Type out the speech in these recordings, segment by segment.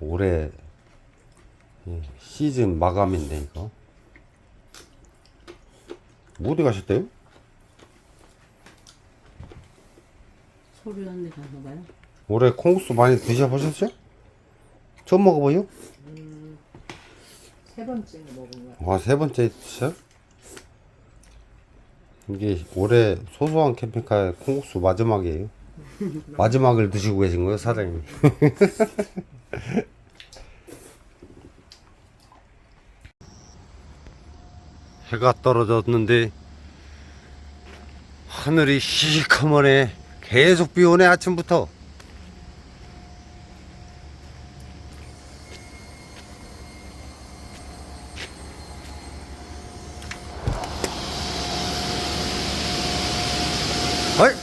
올해 이 시즌 마감인데 이거 뭐 어디 가셨대요? 소리 한대 가봐요. 올해 콩국수 많이 드셔보셨어요? 처음 먹어봐요? 세 번째 먹은 거야. 아, 세 번째 드셔? 이게 올해 소소한 캠핑카의 콩국수 마지막이에요. 마지막을 드시고 계신 거예요, 사장님? 해가 떨어졌는데 하늘이 시커먼해. 계속 비 오네 아침부터. 어이?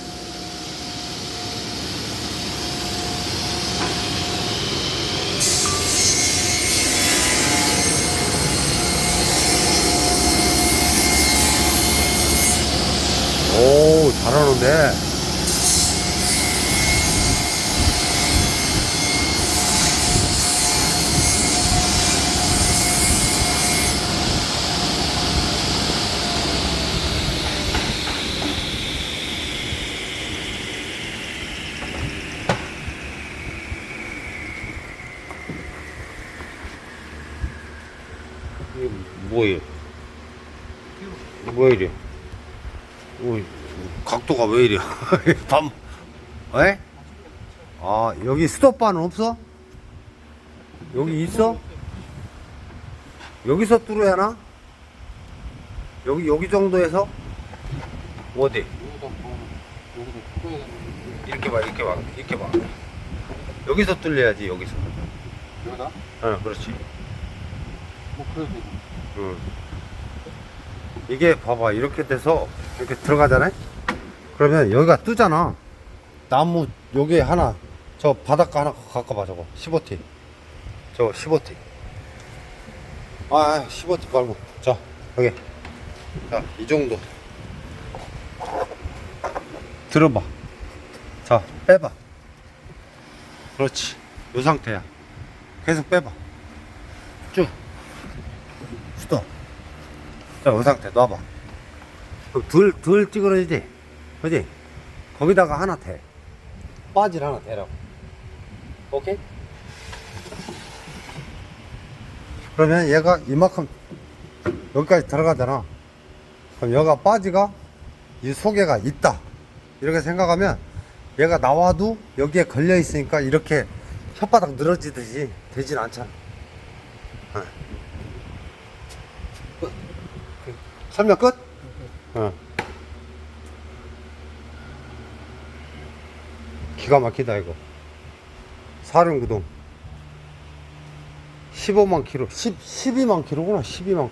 오, 잘하는데. 이게 뭐예요? 뭐 이래? 오, 각도가 왜 이래? 밤, 에? 아, 여기 스톱바는 없어? 여기 있어? 여기서 뚫어야 하나? 여기, 여기 정도에서? 어디? 이렇게 봐, 이렇게 봐, 이렇게 봐. 여기서 뚫려야지, 여기서. 여기다? 어, 그렇지. 뭐 그래도 되고. 응. 이게 봐봐 이렇게 돼서 이렇게 들어가잖아요 그러면 여기가 뜨잖아. 나무 여기 하나 저 바닷가 하나 갖고 봐 저거. 15T 저거 15T 아, 아 15T 말고. 자 여기. 자이 정도. 들어봐. 자 빼봐. 그렇지. 요 상태야. 계속 빼봐. 쭉. 스톱 자, 이 상태 놔봐. 그럼 덜, 덜 찌그러지지? 그지? 거기다가 하나 대. 빠질 하나 대라고. 오케이? 그러면 얘가 이만큼 여기까지 들어가잖아. 그럼 여기가 빠지가 이 속에가 있다. 이렇게 생각하면 얘가 나와도 여기에 걸려 있으니까 이렇게 혓바닥 늘어지듯이 되진 않잖아. 어. 설명 끝? 어. 기가 막히다 이거 사륜구동 15만 킬로 10, 12만 킬로구나 12만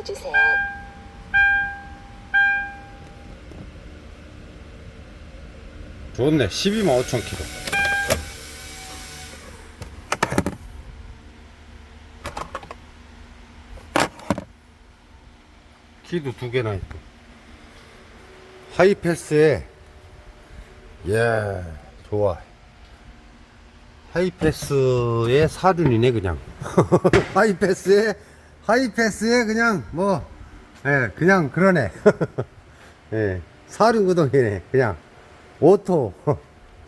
넣어주세요. 좋네. 12만 5천 킬로. 키도 두 개나 있고. 하이패스에 예 좋아. 하이패스의 사륜이네 그냥. 하이패스에 하이패스에 그냥 뭐 예, 그냥 그러네. 예, 사륜구동이네 그냥. 오토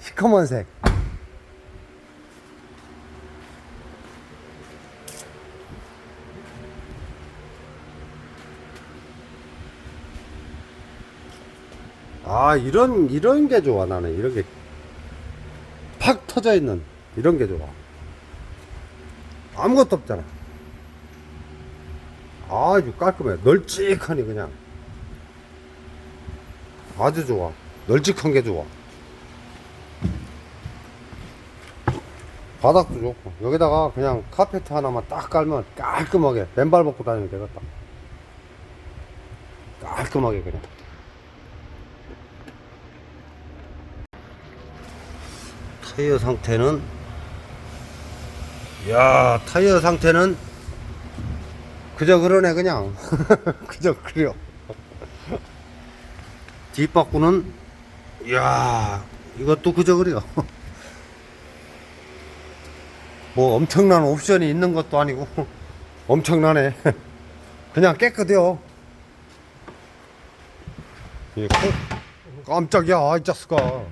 시커먼색. 아 이런 이런 게 좋아 나는. 이렇게 팍 터져 있는 이런 게 좋아. 아무것도 없잖아. 아주 깔끔해. 널찍하니 그냥. 아주 좋아. 널찍한 게 좋아. 바닥도 좋고. 여기다가 그냥 카페트 하나만 딱 깔면 깔끔하게 맨발 벗고 다니면 되겠다. 깔끔하게 그냥. 타이어 상태는 야 타이어 상태는 그저 그러네 그냥. 그저 그려. 뒷바꾸는 야 이것도 그저 그려. 뭐 엄청난 옵션이 있는 것도 아니고. 엄청나네. 그냥 깨끗해요. 이 코- 깜짝이야 이 자스가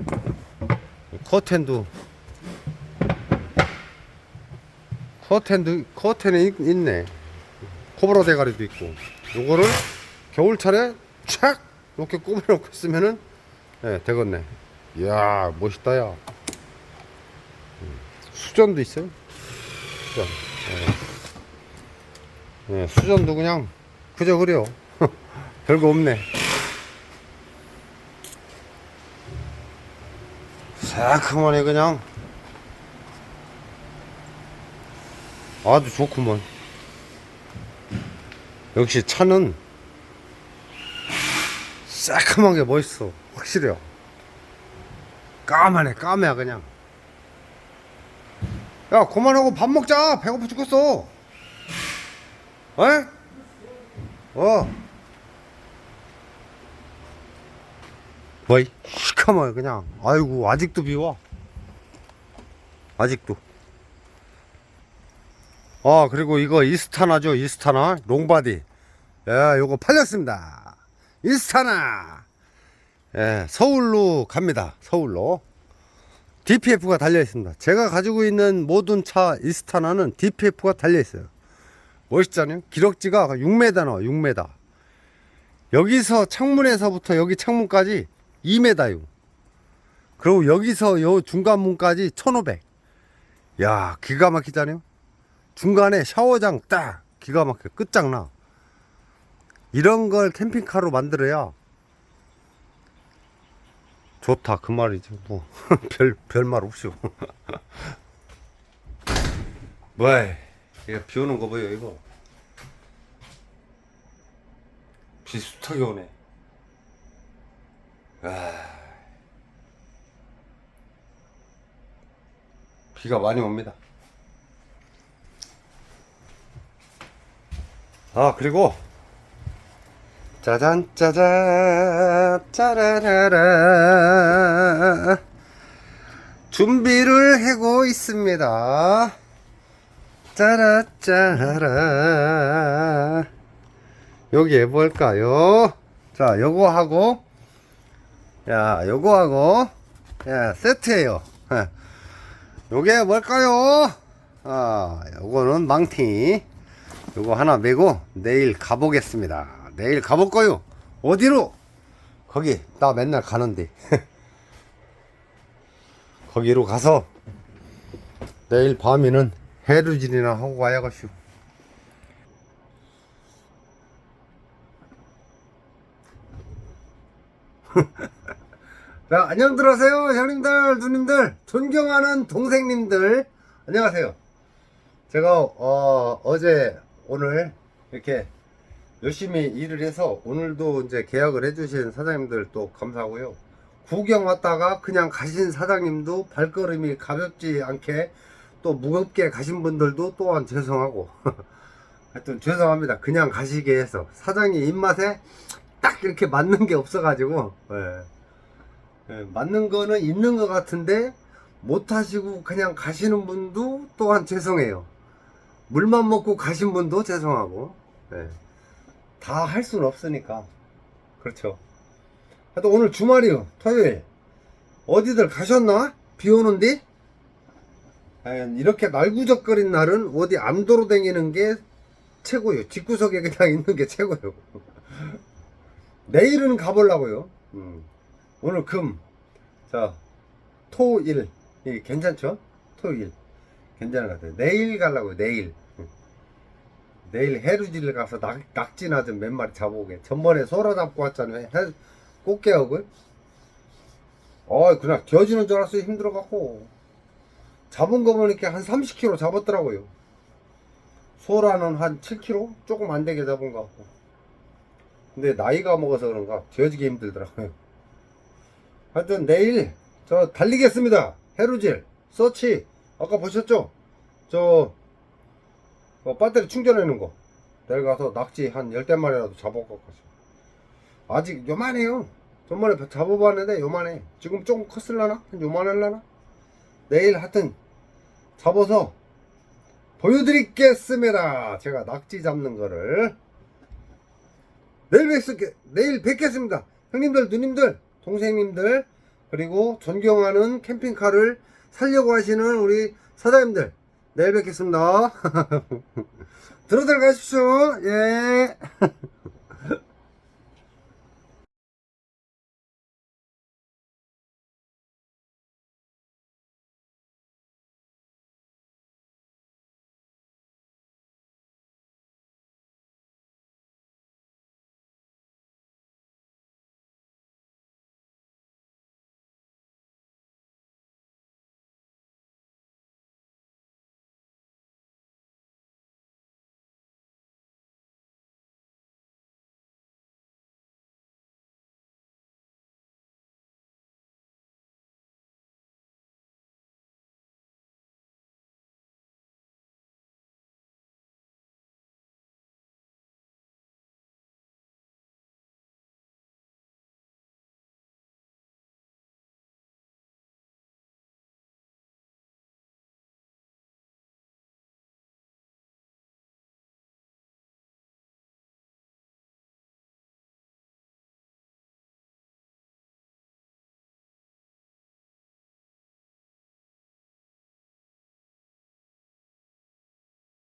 커튼도. 커튼도 커튼이 있- 있네 코브라 대가리도 있고 요거를 겨울철에 착 이렇게 꾸며 놓고 있으면은 예 되겠네. 이야 멋있다 야. 음, 수전도 있어요. 수전 예. 예, 수전도 그냥 그저 그래요. 별거 없네. 새카만에 그냥. 아주 좋구먼 역시 차는 새카만 게 멋있어. 확실해요. 까만해 까매야 그냥. 야 그만하고 밥 먹자. 배고파 죽겠어. 에? 어. 뭐이? 시커먼 그냥. 아이고 아직도 비와 아직도 아 그리고 이거 이스타나죠 이스타나? 롱바디. 예 요거 팔렸습니다. 이스타나. 예 서울로 갑니다 서울로. DPF가 달려 있습니다. 제가 가지고 있는 모든 차 이스타나는 DPF가 달려 있어요. 멋있잖아요. 기럭지가 6m 나와 6m 여기서 창문에서부터 여기 창문까지 2m요. 그리고 여기서 요 중간문까지 1500야 기가 막히잖아요 중간에 샤워장 딱 기가 막혀 끝장나. 이런 걸 캠핑카로 만들어야 좋다 그 말이지 뭐별 별 말 없이. 뭐야 이거. 비 오는 거 보여 이거? 비슷하게 오네. 아. 비가 많이 옵니다 아 그리고 짜잔 짜잔 짜라라라. 준비를 하고 있습니다. 짜라 짜라 여기에 뭘까요? 자 요거 하고 야 요거 하고 야 세트예요. 예. 요게 뭘까요? 아 요거는 망티 요거 하나 메고 내일 가보겠습니다. 내일 가볼 거요. 어디로? 거기 나 맨날 가는데. 거기로 가서 내일 밤에는 해루질이나 하고 와야겠슈. 자, 안녕들 하세요. 형님들, 누님들, 존경하는 동생님들. 안녕하세요. 제가 어, 어제 오늘 이렇게 열심히 일을 해서 오늘도 이제 계약을 해주신 사장님들 또 감사하고요. 구경 왔다가 그냥 가신 사장님도 발걸음이 가볍지 않게 또 무겁게 가신 분들도 또한 죄송하고 하여튼 죄송합니다. 그냥 가시게 해서 사장님 입맛에 딱 이렇게 맞는 게 없어가지고 예. 예, 맞는 거는 있는 것 같은데 못 하시고 그냥 가시는 분도 또한 죄송해요. 물만 먹고 가신 분도 죄송하고 다할 수는 없으니까 그렇죠. 하여튼 오늘 주말이요 토요일 어디들 가셨나? 비 오는데 이렇게 날구적거린 날은 어디 암도로 다니는 게 최고요. 집구석에 그냥 있는 게 최고요. 내일은 가보려고요. 음. 오늘 금, 자, 토, 일. 이 괜찮죠? 토, 일. 괜찮은 것 같아요. 내일 가려고요, 내일. 응. 내일 해루지를 가서 낙, 낙지나 좀 몇 마리 잡아오게. 전번에 소라 잡고 왔잖아요. 해, 꽃게역을. 어, 그냥 되어지는 줄 알았어요. 힘들어갖고. 잡은 거 보니까 한 30kg 잡았더라고요. 소라는 한 7kg? 조금 안 되게 잡은 것 같고. 근데 나이가 먹어서 그런가 되어지기 힘들더라고요. 하여튼 내일 저 달리겠습니다. 해루질, 서치. 아까 보셨죠? 저 어, 배터리 충전해 놓은 거. 내일 가서 낙지 한 열댓 마리라도 잡아올 것 같아요. 아직 요만해요. 전번에 잡아봤는데 요만해. 지금 조금 컸을라나? 한 요만할라나? 내일 하여튼 잡아서 보여드리겠습니다. 제가 낙지 잡는 거를. 내일 뵙겠, 내일 뵙겠습니다. 형님들, 누님들, 동생님들, 그리고 존경하는 캠핑카를 살려고 하시는 우리 사장님들, 내일 뵙겠습니다. 들어들 가십시오. 예.